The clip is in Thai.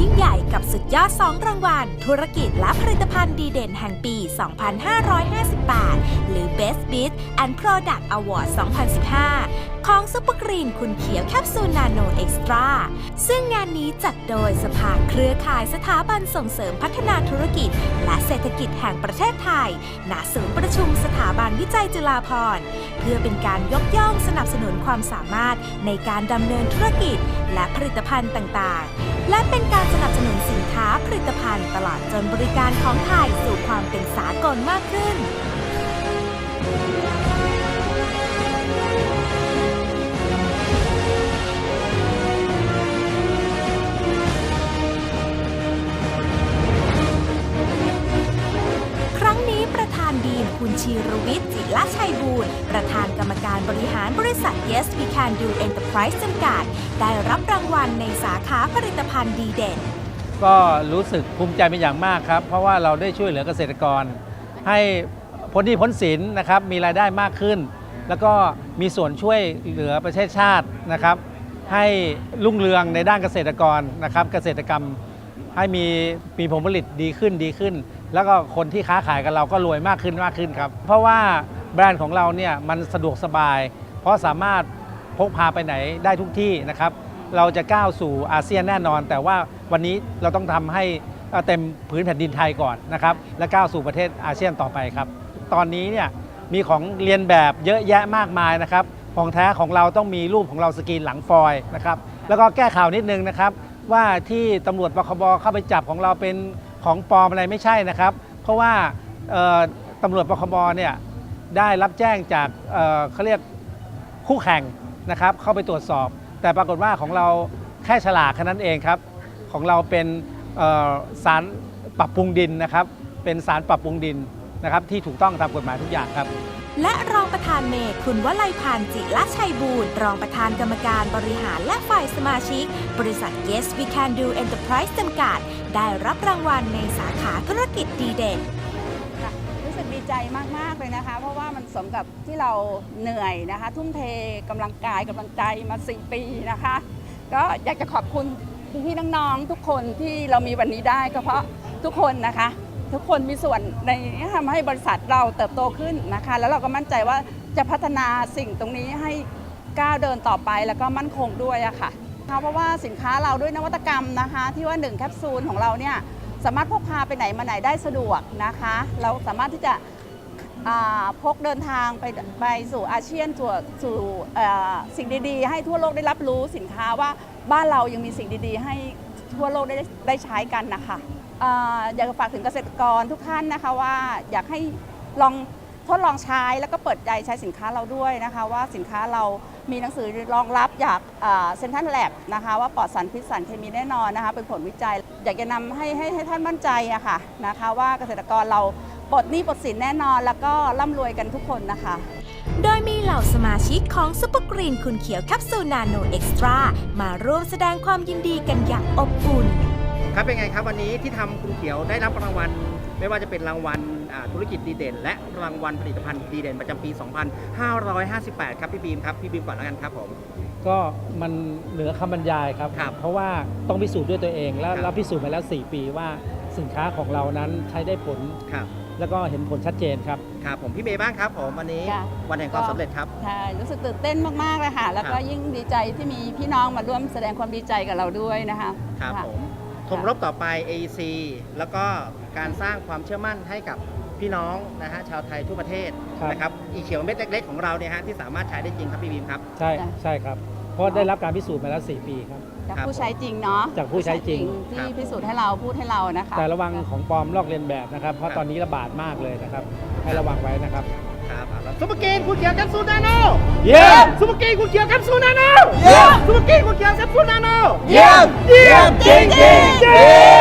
ยิ่งใหญ่กับสุดยอด 2 รางวัล ธุรกิจและผลิตภัณฑ์ดีเด่นแห่งปี 2558 รือ Best and Product Award 2015 ของซุปเปอร์กรีนคุณเขียวแคปซูลนาโนเอ็กซ์ตร้าซึ่งงานนี้จัดโดยสภาเครือข่ายสถาบันส่งเสริมพัฒนาธุรกิจ และเศรษฐกิจแห่งประเทศไทย ณ ศูนย์ประชุมสถาบันวิจัยจุฬาภรณ์ เพื่อเป็นการยกย่องสนับสนุนความสามารถในการดำเนินธุรกิจ และผลิตภัณฑ์ต่างๆ และเป็นการสนับสนุนสินค้าผลิตภัณฑ์ตลอดจนบริการของไทยสู่ความเป็นสากลมากขึ้น ครั้งนี้ประธานดีคุณชีรวิทย์จิละชัยบูรณ์ประธานกรรมการบริหารบริษัท Yes We Can Do Enterprise จำกัด ได้รับรางวัลในสาขาผลิตภัณฑ์ดีเด่น ก็รู้สึกภูมิใจเป็นอย่างมากครับ เพราะว่าเราได้ช่วยเหลือเกษตรกรให้ พ้นหนี้พ้นสินนะครับมีรายได้มากขึ้น แล้วก็มีส่วนช่วยเหลือประเทศชาตินะครับ ให้รุ่งเรืองในด้านเกษตรกรนะครับ เกษตรกรรมให้มีมีผลผลิตดีขึ้นดีขึ้น แล้วก็คนที่ค้าขายกับเราก็รวยมากขึ้นมากขึ้นครับ เพราะว่าแบรนด์ของเราเนี่ยมันสะดวกสบาย เพราะสามารถพกพาไปไหนได้ทุกที่นะครับ เราจะก้าวสู่อาเซียนแน่นอน แต่ว่าวันนี้เราต้องทำให้เต็มพื้นแผ่นดินไทยก่อนนะครับ และก้าวสู่ประเทศอาเซียนต่อไปครับ ตอนนี้เนี่ยมีของเรียนแบบเยอะแยะมากมายนะครับของแท้ของเราต้องมีรูปของเราสกรีนหลังฟอยนะครับแล้วก็แก้ข่าวนิดนึงนะครับ ว่าที่ตำรวจปคบเข้าไปจับของเราเป็นของปลอมอะไรไม่ใช่นะครับ เพราะว่าตำรวจปคบเนี่ยได้รับแจ้งจากเเขาเรียกคู่แข่งนะครับ เข้าไปตรวจสอบ แต่ปรากฏว่าของเราแค่ฉลากแค่นั้นเองครับ ของเราเป็นสารปรับปรุงดินนะครับ เป็นสารปรับปรุงดิน นะครับที่ถูกต้องตามกฎหมายทุกอย่างครับ และรองประธานเมย์คุณวลัยพันธ์จิละชัยบูรณ์รองประธานกรรมการบริหารและฝ่ายสมาชิก บริษัท Yes We Can Do Enterprise จำกัด ได้รับรางวัลในสาขาธุรกิจดีเด่นค่ะรู้สึกดีใจมาก ๆ เลยนะคะ เพราะว่ามันสมกับที่เราเหนื่อยนะคะ ทุ่มเทกำลังกายกำลังใจมา 4 ปีนะคะ ก็อยากจะขอบคุณพี่ๆน้องๆทุกคนที่เรามีวันนี้ได้ก็เพราะทุกคนนะคะ ทุกคนมีส่วนในทำให้บริษัทเราเติบโตขึ้นนะคะ แล้วเราก็มั่นใจว่าจะพัฒนาสิ่งตรงนี้ให้ก้าวเดินต่อไปแล้วก็มั่นคงด้วยอะค่ะเพราะว่าสินค้าเราด้วยนวัตกรรมนะคะ ที่ว่า 1 แคปซูลของเราเนี่ยสามารถพกพาไปไหนมาไหนได้สะดวกนะคะ เราสามารถที่จะพกเดินทางไปไปสู่อาเซียนสู่สู่สิ่งดีๆ ให้ทั่วโลกได้รับรู้สินค้าว่าบ้านเรายังมีสิ่งดีๆ ให้ ทั่วโลกได้ได้ใช้กันนะคะออยากจะฝากถึงเกษตรกรทุกท่านนะคะว่าอยากให้ลองทดลองใช้แล้วก็เปิดใจใช้สินค้าเราด้วยนะคะ ว่าสินค้าเรามีหนังสือรองรับจากเซ็นทรัลแลบนะคะ ว่าปลอดสารพิษสารเคมีแน่นอนนะคะ เป็นผลวิจัย อยากจะนำให้ให้ให้ท่านมั่นใจอะค่ะนะคะ ว่าเกษตรกรเราปลดหนี้ปลดสินแน่นอน แล้วก็ร่ำรวยกันทุกคนนะคะ โดยมีเหล่าสมาชิกของซุปเปอร์กรีนคุณเขียวแคปซูลนาโนเอ็กซ์ตร้ามาร่วมแสดงความยินดีกันอย่างอบอุ่น ครับเป็นไงครับวันนี้ที่ทำคุณเขียวได้รับรางวัล ไม่ว่าจะเป็นรางวัลอ่าธุรกิจดีเด่น และรางวัลผลิตภัณฑ์ดีเด่นประจำปี 2558 ครับพี่บีมครับพี่บีมก่อนแล้วกันครับผม ก็มันเหนือคำบรรยายครับ ครับเพราะว่าต้องพิสูจน์ด้วยตัวเองแล้วครับ เราพิสูจน์มาแล้ว 4 ปีว่า สินค้าของเรานั้นใช้ได้ผล ครับ แล้วก็เห็นผลชัดเจนครับ ครับผมพี่เมย์บ้างครับผมวันนี้ค่ะวันแห่งความสำเร็จครับ ใช่รู้สึกตื่นเต้นมากๆเลยค่ะ แล้วก็ครับ ยิ่งดีใจที่มีพี่น้องมาร่วมแสดงความดีใจกับเราด้วยนะคะครับะ ผมธงรบต่อไป AEC แล้วก็การสร้างความเชื่อมั่นให้กับพี่น้องนะฮะชาวไทยทั่วประเทศครับ นะครับอีเขียวเม็ดเล็กๆของเราเนี่ยฮะที่สามารถใช้ได้จริงครับพี่บีมครับ ใช่จ้ะ ใช่ครับ เพราะได้รับการพิสูจน์มาแล้ว 4 ปีครับ จากครับผู้ใช้จริงเนาะจากผู้ใช้จริง ที่พิสูจน์ให้เราพูดให้เรานะคะแต่ระวังของปลอมลอกเลียนแบบนะครับ เพครัราะบตอนนี้ระบาดมากเลยนะครับ ให้ระวังไว้นะครับ ครับเอาละซุปเปอร์เกนคุณเขียวแคปซูลนาโนเยี่ยม ซุปเปอร์เกนคุณเขียวแคปซูลนาโนเยี่ยม ซุปเปอร์เกนคุณเขียวแคปซูลนาโน เยี่ยม เยี่ยมจริงจริง